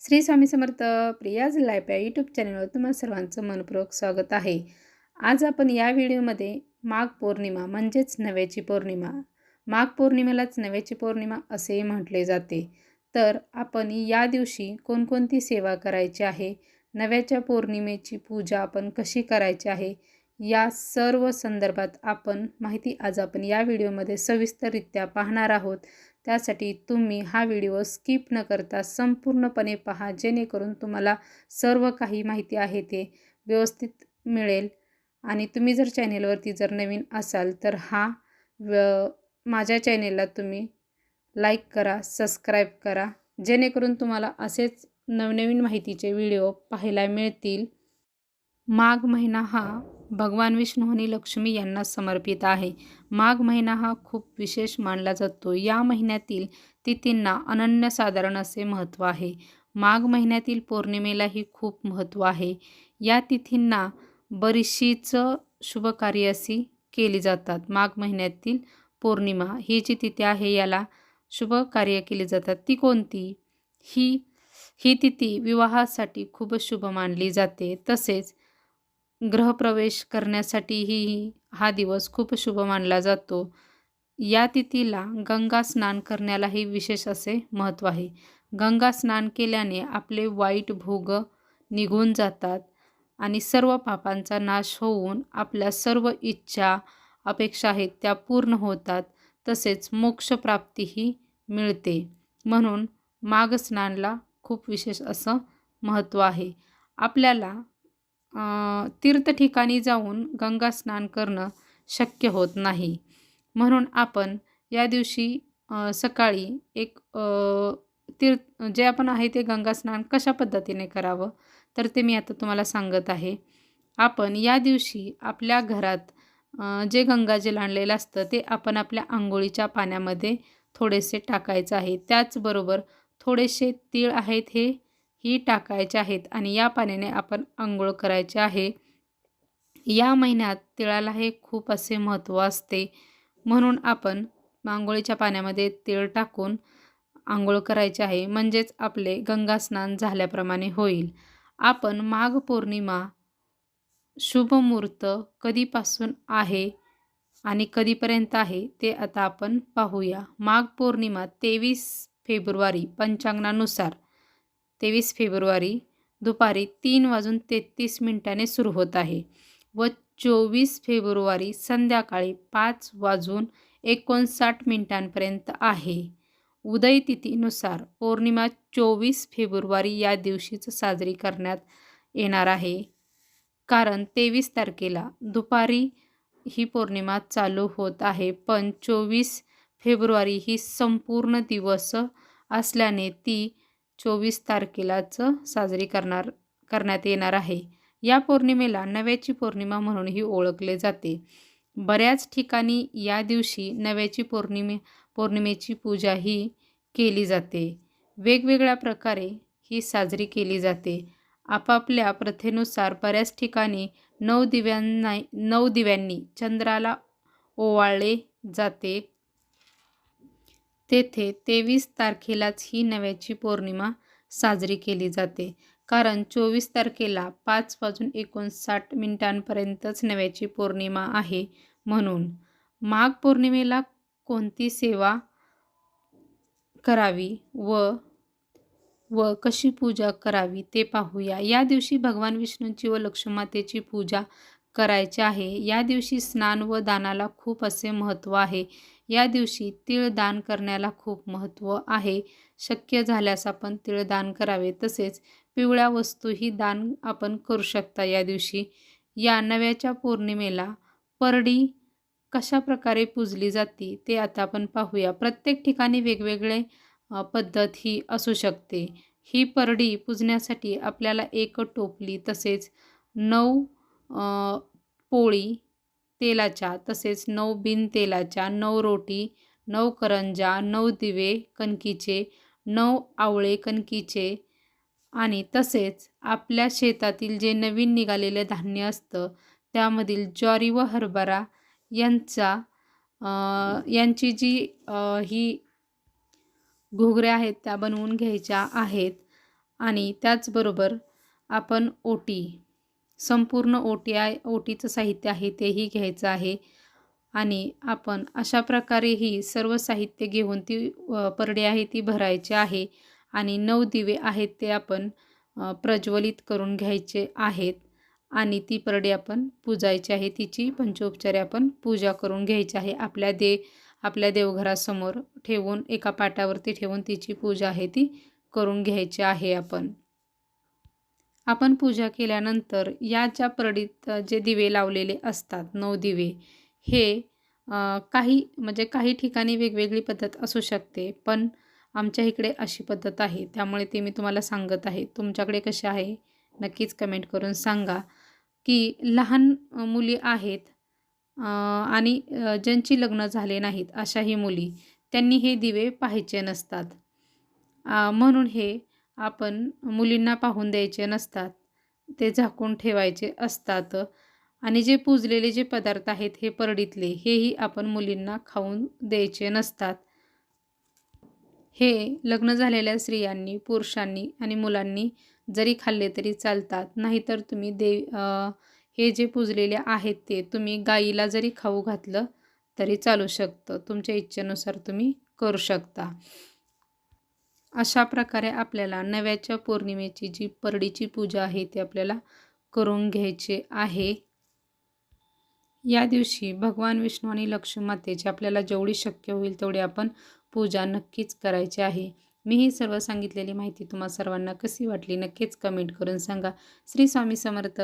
Shri Swami Samarth Priya's life या YouTube चॅनलवर तुम्हाला सर्वांचं मनपूर्वक स्वागत आहे. आज आपण या व्हिडिओमध्ये माघ पौर्णिमा म्हणजेच नव्याची पौर्णिमा माघ पौर्णिमेलाच नव्याची पौर्णिमा असेही म्हटले जाते. तर आपण या दिवशी कोणकोणती सेवा करायची आहे नव्याच्या पौर्णिमेची पूजा आपण कशी करायची आहे या सर्व संदर्भात आपण माहिती आज आपण या व्हिडिओमध्ये सविस्तररित्या पाहणार आहोत. त्यासाठी तुम्ही हा व्हिडिओ स्किप न करता संपूर्णपणे पहा जेणेकरून तुम्हाला सर्व काही माहिती आहे ते व्यवस्थित मिळेल. आणि तुम्ही जर चॅनेलवरती जर नवीन असाल तर हा व माझ्या चॅनेलला तुम्ही लाईक करा सबस्क्राईब करा जेणेकरून तुम्हाला असेच नवनवीन माहितीचे व्हिडिओ पाहायला मिळतील. माघ महिना हा भगवान विष्णू आणि लक्ष्मी यांना समर्पित आहे. माघ महिना हा खूप विशेष मानला जातो. या महिन्यातील तिथींना अनन्यसाधारण असे महत्त्व आहे. माघ महिन्यातील पौर्णिमेलाही खूप महत्त्व आहे. या तिथींना बरीचशीच शुभकार्य अशी केली जातात. माघ महिन्यातील पौर्णिमा ही जी तिथी आहे याला शुभ कार्य केली जातात. ती कोणती? ही ही तिथी विवाहासाठी खूप शुभ मानली जाते. तसेच ग्रहप्रवेश करण्यासाठीही हा दिवस खूप शुभ मानला जातो. या तिथीला गंगा स्नान करण्यालाही विशेष असे महत्त्व आहे. गंगा स्नान केल्याने आपले वाईट भोग निघून जातात आणि सर्व पापांचा नाश होऊन आपल्या सर्व इच्छा अपेक्षा आहेत त्या पूर्ण होतात. तसेच मोक्षप्राप्तीही मिळते. म्हणून माघ स्नानला खूप विशेष असं महत्त्व आहे. आपल्याला तीर्थ ठिकाणी जाऊन गंगा स्नान करणं शक्य होत नाही. म्हणून आपण या दिवशी सकाळी एक तीर्थ जे आपण आहे ते गंगा स्नान कशा पद्धतीने करावं? तर ते मी आता तुम्हाला सांगत आहे. आपण या दिवशी आपल्या घरात जे गंगाजल आणलेलं असतं ते आपण आपल्या आंघोळीच्या पाण्यामध्ये थोडेसे टाकायचं आहे. त्याचबरोबर थोडेसे तीळ आहेत हे ही टाकायचे आहेत आणि या पाण्याने आपण आंघोळ करायचे आहे. या महिन्यात तिळाला हे खूप असे महत्त्व असते. म्हणून आपण आंघोळीच्या पाण्यामध्ये तीळ टाकून आंघोळ करायचे आहे. म्हणजेच आपले गंगा स्नान झाल्याप्रमाणे होईल. आपण माघ पौर्णिमा शुभमुहूर्त कधीपासून आहे आणि कधीपर्यंत आहे ते आता आपण पाहूया. माघ पौर्णिमा तेवीस फेब्रुवारी पंचांगणानुसार तेवीस फेब्रुवारी दुपारी तीन वाजून तेहतीस मिनिटाने सुरू होत आहे व चोवीस फेब्रुवारी संध्याकाळी पाच वाजून एकोणसाठ मिनिटांपर्यंत आहे. उदय तिथीनुसार पौर्णिमा चोवीस फेब्रुवारी या दिवशीच साजरी करण्यात येणार आहे. कारण तेवीस तारखेला दुपारी ही पौर्णिमा चालू होत आहे पण चोवीस फेब्रुवारी ही संपूर्ण दिवस असल्याने ती चोवीस तारखेलाच साजरी करणार करण्यात येणार आहे. या पौर्णिमेला नव्याची पौर्णिमा म्हणूनही ओळखले जाते. बऱ्याच ठिकाणी या दिवशी नव्याची पौर्णिमे पौर्णिमेची पूजा ही केली जाते. वेगवेगळ्या प्रकारे ही साजरी केली जाते. आपापल्या प्रथेनुसार बऱ्याच ठिकाणी नऊ दिव्यांना नऊ दिव्यांनी चंद्राला ओवाळले जाते. तेथे तेवीस तारखेलाच ही नव्याची पौर्णिमा साजरी केली जाते. कारण चोवीस तारखेला पाच वाजून एकोणसाठ मिनिटांपर्यंतच नव्याची पौर्णिमा आहे म्हणून. माघ पौर्णिमेला कोणती सेवा करावी व व कशी पूजा करावी ते पाहूया. या दिवशी भगवान विष्णूंची व लक्ष्मीमातेची पूजा करायचे आहे. या दिवशी स्नान व दानाला खूप असे महत्त्व आहे. या दिवशी तिळ दान करण्याला खूप महत्त्व आहे. शक्य झाल्यास आपण तिळ दान करावे. तसेच पिवळ्या वस्तूही दान आपण करू शकता या दिवशी. या नव्याच्या पौर्णिमेला परडी कशा प्रकारे पूजली जाते ते आता आपण पाहूया. प्रत्येक ठिकाणी वेगवेगळे पद्धत ही असू शकते. ही परडी पूजण्यासाठी आपल्याला एक टोपली तसेच नऊ पोळी तेलाच्या तसेच नऊ बिन तेलाच्या नऊ रोटी नऊ करंजा नऊ दिवे कणकीचे नऊ आवळे कणकीचे आणि तसेच आपल्या शेतातील जे नवीन निघालेले धान्य असतं त्यामधील ज्वारी व हरभरा यांचा यांची जी ही घुगऱ्या आहेत त्या बनवून घ्यायच्या आहेत आणि त्याचबरोबर आपण ओटी संपूर्ण ओटी आय ओटीचं साहित्य आहे तेही घ्यायचं आहे. आणि आपण अशा प्रकारे ही सर्व साहित्य घेऊन ती परडे परडी आहे ती भरायची आहे. आणि नऊ दिवे आहेत ते आपण प्रज्वलित करून घ्यायचे आहेत. आणि ती परडी आपण पूजायची आहे तिची पंचोपचारे आपण पूजा करून घ्यायची आहे. आपल्या दे आपल्या देवघरासमोर ठेवून एका पाटावरती ठेवून तिची पूजा आहे ती करून घ्यायची आहे आपण. आपण पूजा केल्यानंतर या ज्या परडीत जे दिवे लावलेले असतात नऊ दिवे हे काही म्हणजे काही ठिकाणी वेगवेगळी पद्धत असू शकते पण आमच्या इकडे अशी पद्धत आहे. त्यामुळे ते मी तुम्हाला सांगत आहे. तुमच्याकडे कसे आहे नक्कीच कमेंट करून सांगा. की लहान मुली आहेत आणि ज्यांची लग्न झाले नाहीत अशाही मुली त्यांनी हे दिवे पाहायचे नसतात. म्हणून हे आपण मुलींना पाहून द्यायचे नसतात. ते झाकून ठेवायचे असतात. आणि जे पूजलेले जे पदार्थ आहेत हे परडीतले हेही आपण मुलींना खाऊन द्यायचे नसतात. हे लग्न झालेल्या स्त्रियांनी पुरुषांनी आणि मुलांनी जरी खाल्ले तरी चालतात. नाहीतर तुम्ही देव हे जे पूजलेले आहेत ते तुम्ही गाईला जरी खाऊ घातलं तरी चालू शकतं. तुमच्या इच्छेनुसार तुम्ही करू शकता. अशा प्रकारे आपल्याला नव्याच्या पौर्णिमेची जी परडीची पूजा आहे ती आपल्याला करून घ्यायची आहे. या दिवशी भगवान विष्णू आणि लक्ष्मी मातेची आपल्याला जेवढी शक्य होईल तेवढी आपण पूजा नक्कीच करायची आहे. मी ही सर्व सांगितलेली माहिती तुम्हा सर्वांना कशी वाटली नक्कीच कमेंट करून सांगा. श्री स्वामी समर्थ.